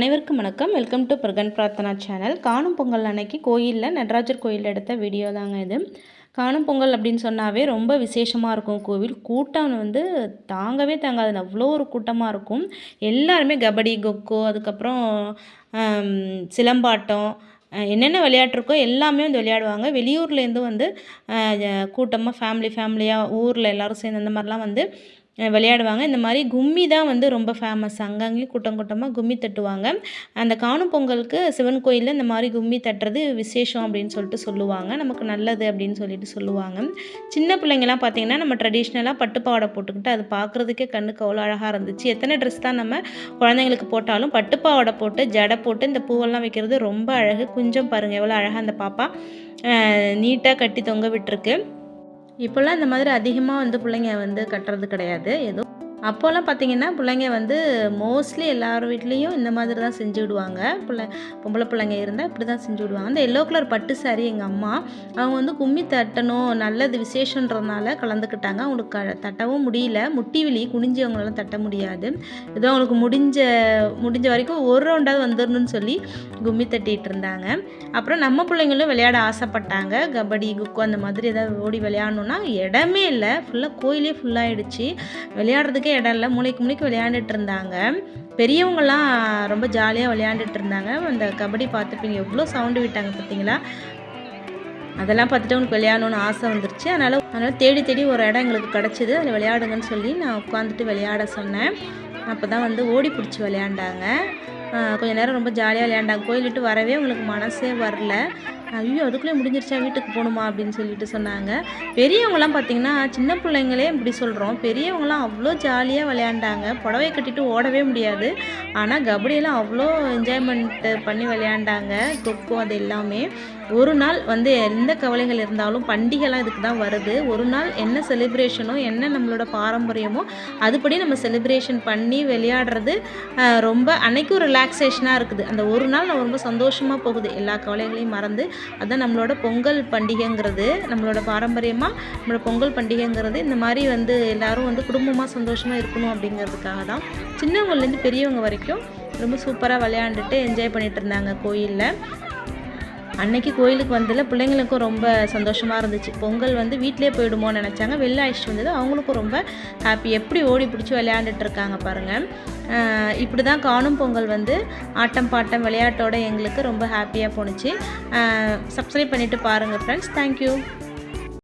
அனைவருக்கும் வணக்கம். Welcome to Pragan Prarthana channel Kaanum Pongal அன்னைக்கு கோயிலில் நடராஜர் கோயிலில் எடுத்த வீடியோ தாங்க இது. காணும் பொங்கல் அப்படின்னு சொன்னாவே ரொம்ப விசேஷமாக இருக்கும் கோவில். கூட்டம் வந்து தாங்கவே தாங்காது. அவ்வளோ ஒரு கூட்டமாக இருக்கும். எல்லாருமே கபடி கொக்கோ அதுக்கப்புறம் சிலம்பாட்டம் என்னென்ன விளையாட்டு இருக்கோ எல்லாமே வந்து விளையாடுவாங்க. வெளியூர்லேருந்து வந்து கூட்டமாக ஃபேமிலி ஃபேமிலியாக ஊரில் எல்லாரும் சேர்ந்து அந்த மாதிரிலாம் வந்து விளையாடுவாங்க. இந்த மாதிரி கும்மி தான் வந்து ரொம்ப ஃபேமஸ் அங்கங்கேயும் கூட்டம் கூட்டமாக கும்மி தட்டுவாங்க. அந்த காணும் பொங்கலுக்கு சிவன் கோயிலில் இந்த மாதிரி கும்மி தட்டுறது விசேஷம் அப்படின்னு சொல்லிட்டு சொல்லுவாங்க. நமக்கு நல்லது அப்படின்னு சொல்லிட்டு சொல்லுவாங்க. சின்ன பிள்ளைங்கலாம் பார்த்திங்கன்னா நம்ம ட்ரெடிஷ்னலாக பட்டுப்பாவாடை போட்டுக்கிட்டு அது பார்க்குறதுக்கே கண்ணுக்கு அவ்வளோ அழகாக இருந்துச்சு. எத்தனை ட்ரெஸ் தான் நம்ம குழந்தைங்களுக்கு போட்டாலும் பட்டுப்பாவாடை போட்டு ஜடை போட்டு இந்த பூவெல்லாம் வைக்கிறது ரொம்ப அழகு. குஞ்சம் பாருங்கள் எவ்வளோ அழகாக அந்த பாப்பா நீட்டாக கட்டி தொங்க விட்டுருக்கு. இப்போல்லாம் இந்த மாதிரி அதிகமாக வந்து பிள்ளைங்க வந்து கட்டுறது கிடையாது. ஏதோ அப்போல்லாம் பார்த்தீங்கன்னா பிள்ளைங்க வந்து மோஸ்ட்லி எல்லார் வீட்லேயும் இந்த மாதிரி தான் செஞ்சு விடுவாங்க. பிள்ளை பொம்பளை பிள்ளைங்க இருந்தால் இப்படி தான் செஞ்சு விடுவாங்க. அந்த எல்லோ கலர் பட்டு சாரி எங்கள் அம்மா அவங்க வந்து கும்மி தட்டணும் நல்லது விசேஷன்றதுனால கலந்துக்கிட்டாங்க. அவங்களுக்கு க தட்டவும் முடியல. முட்டி விழி குனிஞ்சு அவங்களால தட்ட முடியாது. ஏதோ அவங்களுக்கு முடிஞ்ச முடிஞ்ச வரைக்கும் ஒரு ரவுண்டாவது வந்துடணும்னு சொல்லி கும்மி தட்டிட்டு இருந்தாங்க. அப்புறம் நம்ம பிள்ளைங்களும் விளையாட ஆசைப்பட்டாங்க. கபடி குக்கோ அந்த மாதிரி ஏதாவது ஓடி விளையாடணுன்னா இடமே இல்லை. ஃபுல்லாக கோயிலே ஃபுல்லாகிடுச்சு விளையாடுறதுக்கே இடம் இல்லை மூளைக்கு மூளைக்கு விளையாண்டுட்டு இருந்தாங்க. பெரியவங்களாம் ரொம்ப ஜாலியாக விளையாண்டுட்டு இருந்தாங்க. அந்த கபடி பார்த்துருப்பீங்க எவ்வளோ சவுண்டு விட்டாங்க பார்த்தீங்களா? அதெல்லாம் பார்த்துட்டு அவனுக்கு விளையாடணும்னு ஆசை வந்துருச்சு. அதனால் அதனால் தேடி தேடி ஒரு இடம் எங்களுக்கு கிடச்சிது. அதில் விளையாடுங்கன்னு சொல்லி நான் உட்காந்துட்டு விளையாட சொன்னேன். அப்போ தான் வந்து ஓடி பிடிச்சி விளையாண்டாங்க. கொஞ்சம் கொஞ்ச நேரம் ரொம்ப ஜாலியாக விளையாண்டாங்க. கோயில் விட்டு வரவே அவங்களுக்கு மனசே வரல. ஐயோ அதுக்குள்ளே முடிஞ்சிருச்சா வீட்டுக்கு போகணுமா அப்படின்னு சொல்லிட்டு சொன்னாங்க. பெரியவங்களாம் பார்த்தீங்கன்னா சின்ன பிள்ளைங்களே இப்படி சொல்கிறோம் பெரியவங்களாம் அவ்வளோ ஜாலியாக விளையாண்டாங்க. புடவை கட்டிட்டு ஓடவே முடியாது. ஆனால் கபடியெல்லாம் அவ்வளோ என்ஜாய்மெண்ட்டு பண்ணி விளையாண்டாங்க. கொக்கோ அது எல்லாமே. ஒரு நாள் வந்து எந்த கவலைகள் இருந்தாலும் பண்டிகைலாம் இதுக்கு தான் வருது. ஒரு நாள் என்ன செலிப்ரேஷனோ என்ன நம்மளோட பாரம்பரியமோ அதுபடி நம்ம செலிப்ரேஷன் பண்ணி விளையாடுறது ரொம்ப அன்னைக்கும் ரிலாக்ஸேஷனாக இருக்குது. அந்த ஒரு நாள் நம்ம ரொம்ப சந்தோஷமாக போகுது. எல்லா கவலைகளையும் மறந்து அதான் நம்மளோட பொங்கல் பண்டிகைங்கிறது நம்மளோட பாரம்பரியமாக நம்மளோட பொங்கல் பண்டிகைங்கிறது இந்த மாதிரி வந்து எல்லாரும் வந்து குடும்பமாக சந்தோஷமாக இருக்கணும் அப்படிங்கிறதுக்காக தான் சின்னவங்கலேருந்து பெரியவங்க வரைக்கும் ரொம்ப சூப்பராக விளையாண்டுட்டு என்ஜாய் பண்ணிட்டு இருந்தாங்க கோயிலில். அன்னைக்கு கோயிலுக்கு வந்ததில் பிள்ளைங்களுக்கும் ரொம்ப சந்தோஷமாக இருந்துச்சு. பொங்கல் வந்து வீட்டிலே போயிடுமோன்னு நினச்சாங்க. வெளில அழைச்சிட்டு வந்தது அவங்களுக்கும் ரொம்ப ஹாப்பி எப்படி ஓடி பிடிச்சி விளையாண்டுட்டு இருக்காங்க பாருங்கள் இப்படி தான் காணும் பொங்கல் வந்து ஆட்டம் பாட்டம் விளையாட்டோட எங்களுக்கு ரொம்ப ஹாப்பியாக போணுச்சு. சப்ஸ்கிரைப் பண்ணிவிட்டு பாருங்கள் ஃப்ரெண்ட்ஸ் தேங்க்யூ